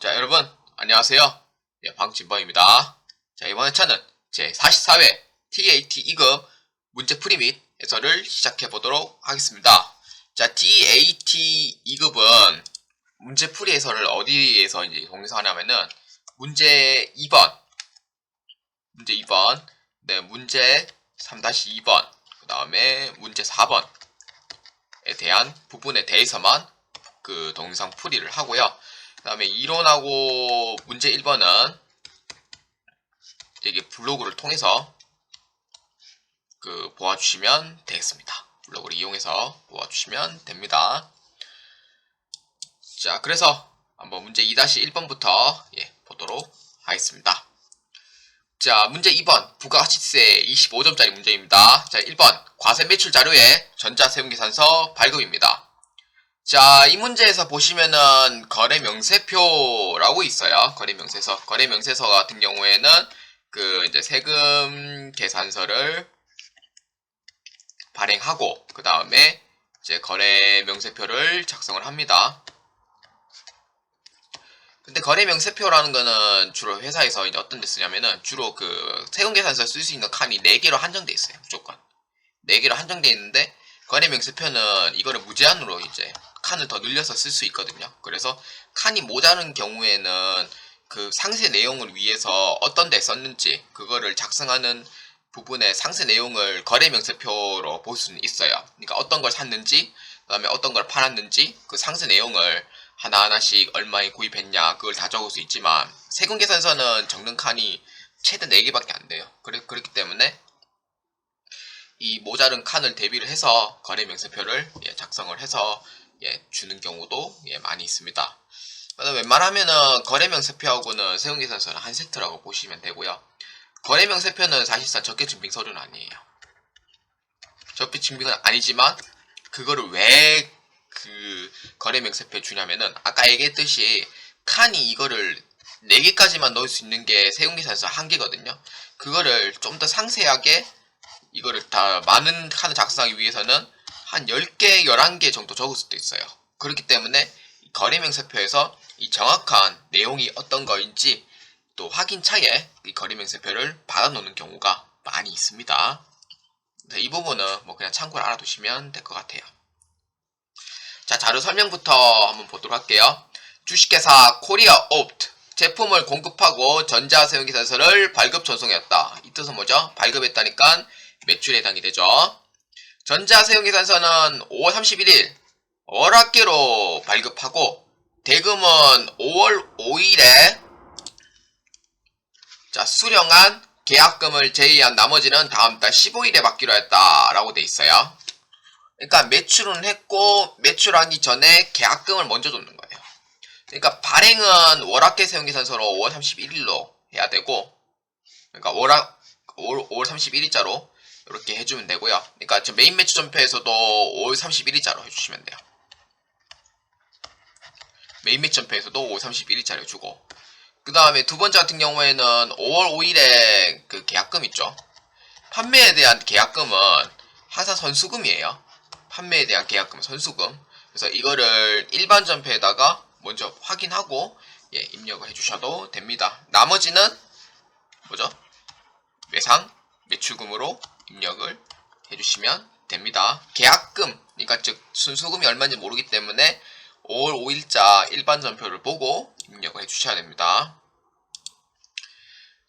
자, 여러분, 안녕하세요. 예, 방진범입니다. 자, 이번 회차는 제 44회 TAT 2급 문제풀이 및 해설을 시작해 보도록 하겠습니다. 자, TAT 2급은 문제풀이 해설을 어디에서 이제 동영상하냐면은 문제 2번, 문제 2번, 네, 문제 3-2번, 그 다음에 문제 4번에 대한 부분에 대해서만 그 동영상 풀이를 하고요. 그 다음에 이론하고 문제 1번은 이게 블로그를 통해서 그 보아주시면 되겠습니다. 블로그를 이용해서 보아주시면 됩니다. 자, 그래서 한번 문제 2-1번부터 예, 보도록 하겠습니다. 자, 문제 2번 부가가치세 25점짜리 문제입니다. 자, 1번 과세 매출 자료에 전자세금계산서 발급입니다. 자, 이 문제에서 보시면은 거래 명세표라고 있어요. 거래 명세서. 거래 명세서 같은 경우에는 그 이제 세금 계산서를 발행하고 그 다음에 이제 거래 명세표를 작성을 합니다. 근데 거래 명세표라는 거는 주로 회사에서 이제 어떤 데 쓰냐면은 주로 그 세금 계산서 쓸수 있는 칸이 4개로 한정돼 있어요. 무조건. 4개로 한정돼 있는데 거래 명세표는 이거를 무제한으로 이제 칸을 더 늘려서 쓸 수 있거든요. 그래서 칸이 모자른 경우에는 그 상세 내용을 위해서 어떤 데 썼는지 그거를 작성하는 부분의 상세 내용을 거래 명세표로 볼 수는 있어요. 그러니까 어떤 걸 샀는지, 그 다음에 어떤 걸 팔았는지 그 상세 내용을 하나하나씩 얼마에 구입했냐 그걸 다 적을 수 있지만 세금 계산서는 적는 칸이 최대 4개밖에 안 돼요. 그래, 그렇기 때문에 이 모자른 칸을 대비를 해서 거래 명세표를 예, 작성을 해서 예, 주는 경우도 예, 많이 있습니다. 웬만하면은 거래 명세표하고는 세금 계산서는 한 세트라고 보시면 되고요. 거래 명세표는 사실상 적개 증빙 서류는 아니에요. 적개 증빙은 아니지만 그거를 왜 그 거래 명세표에 주냐면은 아까 얘기했듯이 칸이 이거를 4개까지만 넣을 수 있는 게 세금 계산서 한 개거든요. 그거를 좀 더 상세하게 이거를 다 많은 칸을 작성하기 위해서는 한 10개, 11개 정도 적을 수도 있어요. 그렇기 때문에 거래명세표에서 이 정확한 내용이 어떤 거인지 또 확인 차에 이 거래명세표를 받아놓는 경우가 많이 있습니다. 이 부분은 뭐 그냥 참고를 알아두시면 될 것 같아요. 자, 자료 설명부터 한번 보도록 할게요. 주식회사 코리아 옵트 제품을 공급하고 전자세금계산서를 발급 전송했다. 이 뜻은 뭐죠? 발급했다니까 매출에 해당이 되죠. 전자세금계산서는 5월 31일 월화계로 발급하고 대금은 5월 5일에 자 수령한 계약금을 제외한 나머지는 다음 달 15일에 받기로 했다라고 돼 있어요. 그러니까 매출은 했고 매출하기 전에 계약금을 먼저 줬는 거예요. 그러니까 발행은 월화계 세금계산서로 5월 31일로 해야 되고 그러니까 월화 5월 31일자로 이렇게 해주면 되고요. 그러니까 저 메인 매출 전표에서도 5월 31일자로 해주시면 돼요. 메인 매출 전표에서도 5월 31일자로 주고 그 다음에 두 번째 같은 경우에는 5월 5일에 그 계약금 있죠. 판매에 대한 계약금은 항상 선수금이에요. 판매에 대한 계약금은 선수금. 그래서 이거를 일반 전표에다가 먼저 확인하고 예, 입력을 해주셔도 됩니다. 나머지는 뭐죠? 외상 매출금으로 입력을 해주시면 됩니다. 계약금, 그러니까 즉 순수금이 얼마인지 모르기 때문에 5월 5일자 일반 전표를 보고 입력을 해주셔야 됩니다.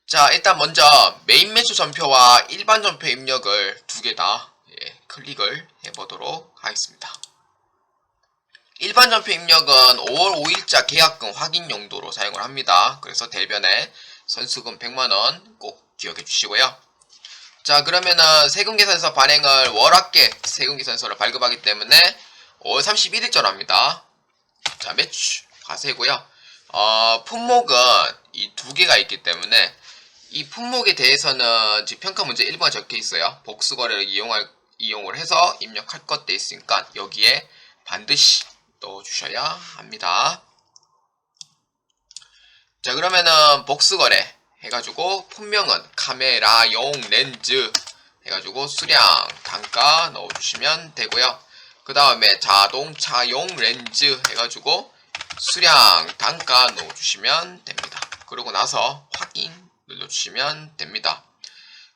자, 일단 먼저 메인 매출 전표와 일반 전표 입력을 두 개다 예, 클릭을 해보도록 하겠습니다. 일반 전표 입력은 5월 5일자 계약금 확인 용도로 사용을 합니다. 그래서 대변에 선수금 100만원 꼭 기억해 주시고요. 자 그러면은 세금계산서 발행을 월화계 세금계산서를 발급하기 때문에 5월 31일자로 합니다. 자 매출 과세고요. 어, 품목은 이 두 개가 있기 때문에 이 품목에 대해서는 지금 평가 문제 1번에 적혀 있어요. 복수거래를 이용할 이용을 해서 입력할 것 돼 있으니까 여기에 반드시 넣어주셔야 합니다. 자 그러면은 복수거래 해가지고 품명은 카메라용 렌즈 해가지고 수량 단가 넣어주시면 되고요. 그 다음에 자동차용 렌즈 해가지고 수량 단가 넣어주시면 됩니다. 그러고 나서 확인 눌러주시면 됩니다.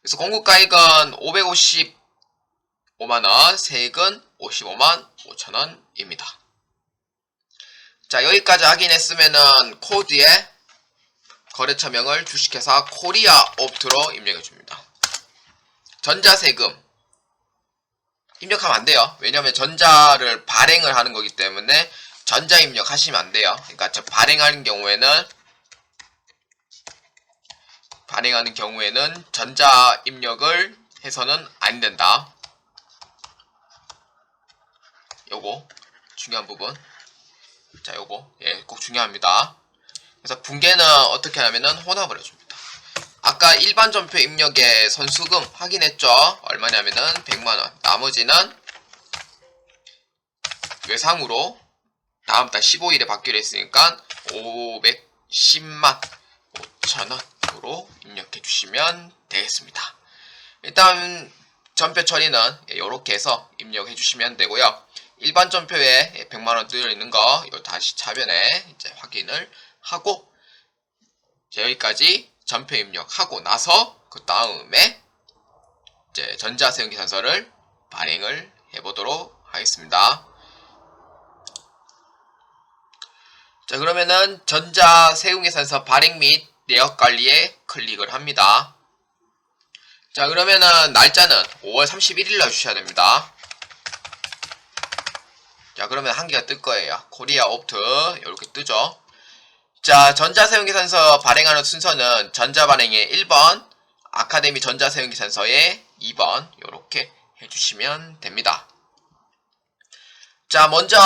그래서 공급가액은 555만원, 세액은 55만 5천원입니다. 자, 여기까지 확인했으면은 코드에 거래처명을 주식회사 코리아 옵트로 입력해 줍니다. 전자세금 입력하면 안 돼요. 왜냐하면 전자를 발행을 하는 거기 때문에 전자 입력하시면 안 돼요. 그러니까 저 발행하는 경우에는 발행하는 경우에는 전자 입력을 해서는 안 된다. 요거 중요한 부분. 자, 요거 예, 꼭 중요합니다. 그래서 붕괴는 어떻게 하냐면은 혼합을 해줍니다. 아까 일반 전표 입력의 선수금 확인했죠? 얼마냐면은 100만원. 나머지는 외상으로 다음 달 15일에 받기로 했으니까 510만 5천원으로 입력해 주시면 되겠습니다. 일단 전표 처리는 이렇게 해서 입력해 주시면 되고요. 일반 전표에 100만원 들어있는 거 다시 차변에 이제 확인을 하고 여기까지 전표 입력하고 나서 그 다음에 이제 전자세용기산서를 발행을 해보도록 하겠습니다. 자 그러면은 전자세용계산서 발행 및 내역 관리에 클릭을 합니다. 자 그러면은 날짜는 5월 31일 날 주셔야 됩니다. 자 그러면 한 개가 뜰 거예요. 코리아 옵트 이렇게 뜨죠. 자 전자세용계산서 발행하는 순서는 전자발행의 1번 아카데미 전자세용계산서의 2번 이렇게 해주시면 됩니다. 자 먼저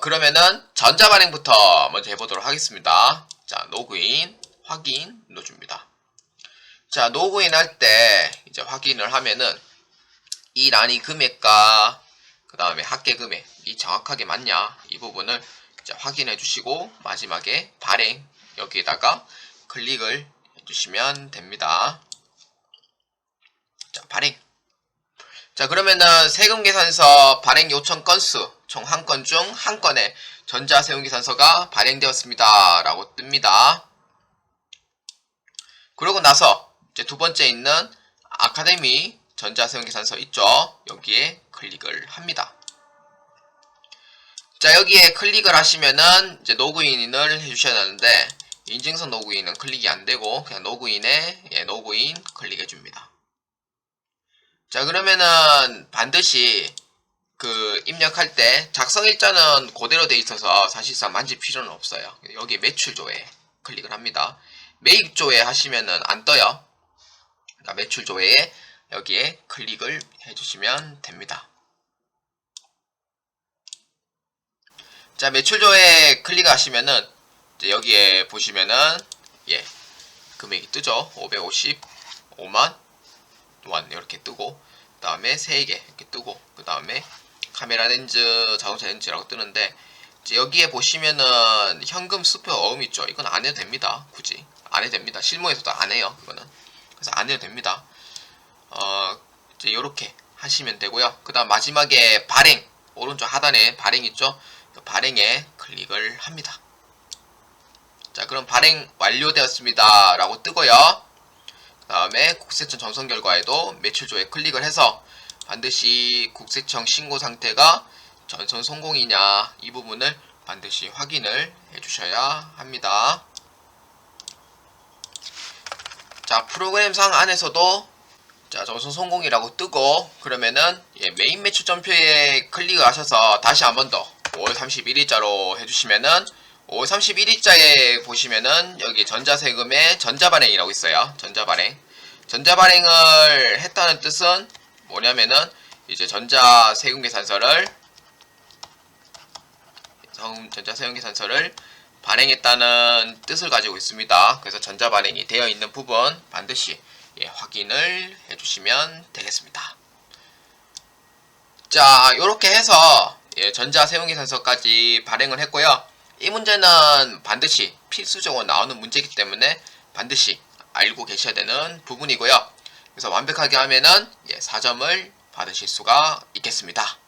그러면은 전자발행부터 먼저 해보도록 하겠습니다. 자 로그인 확인 눌러줍니다. 자 로그인 할 때 이제 확인을 하면은 이 란이 금액과 그 다음에 합계 금액이 정확하게 맞냐 이 부분을 확인해 주시고 마지막에 발행 여기에다가 클릭을 해주시면 됩니다. 자 발행 자 그러면은 세금 계산서 발행 요청 건수 총 한 건 중 한 건에 전자세금 계산서가 발행되었습니다 라고 뜹니다. 그러고 나서 이제 두 번째 있는 아카데미 전자세금 계산서 있죠. 여기에 클릭을 합니다. 자 여기에 클릭을 하시면은 이제 로그인을 해주셔야 되는데 인증서 로그인은 클릭이 안되고 그냥 로그인에 예, 로그인 클릭해 줍니다. 자 그러면은 반드시 그 입력할 때 작성일자는 그대로 돼 있어서 사실상 만질 필요는 없어요. 여기 매출조회 클릭을 합니다. 매입조회 하시면은 안 떠요. 매출조회에 여기에 클릭을 해주시면 됩니다. 자 매출조회 클릭하시면은 여기에 보시면은 예 금액이 뜨죠. 555만 원 이렇게 뜨고 그 다음에 3개 이렇게 뜨고 그 다음에 카메라 렌즈, 자동차 렌즈라고 뜨는데 여기에 보시면은 현금 수표 어음 있죠. 이건 안 해도 됩니다. 굳이 안 해도 됩니다. 실무에서도 안 해요. 이거는 그래서 안 해도 됩니다. 어 이제 이렇게 하시면 되고요. 그 다음 마지막에 발행 오른쪽 하단에 발행 있죠. 그 발행에 클릭을 합니다. 자 그럼 발행 완료되었습니다. 라고 뜨고요. 그 다음에 국세청 전송 결과에도 매출조에 클릭을 해서 반드시 국세청 신고 상태가 전선 성공이냐 이 부분을 반드시 확인을 해주셔야 합니다. 자 프로그램상 안에서도 자 전선 성공이라고 뜨고 그러면은 예, 메인 매출 전표에 클릭을 하셔서 다시 한 번 더 5월 31일자로 해주시면은 5월 31일자에 보시면은 여기 전자세금의 전자발행이라고 있어요. 전자발행. 전자발행을 했다는 뜻은 뭐냐면은 이제 전자세금 계산서를 전자세금 계산서를 발행했다는 뜻을 가지고 있습니다. 그래서 전자발행이 되어 있는 부분 반드시 예, 확인을 해주시면 되겠습니다. 자, 이렇게 해서 예, 전자세금계산서까지 발행을 했고요. 이 문제는 반드시 필수적으로 나오는 문제이기 때문에 반드시 알고 계셔야 되는 부분이고요. 그래서 완벽하게 하면은 예, 4점을 받으실 수가 있겠습니다.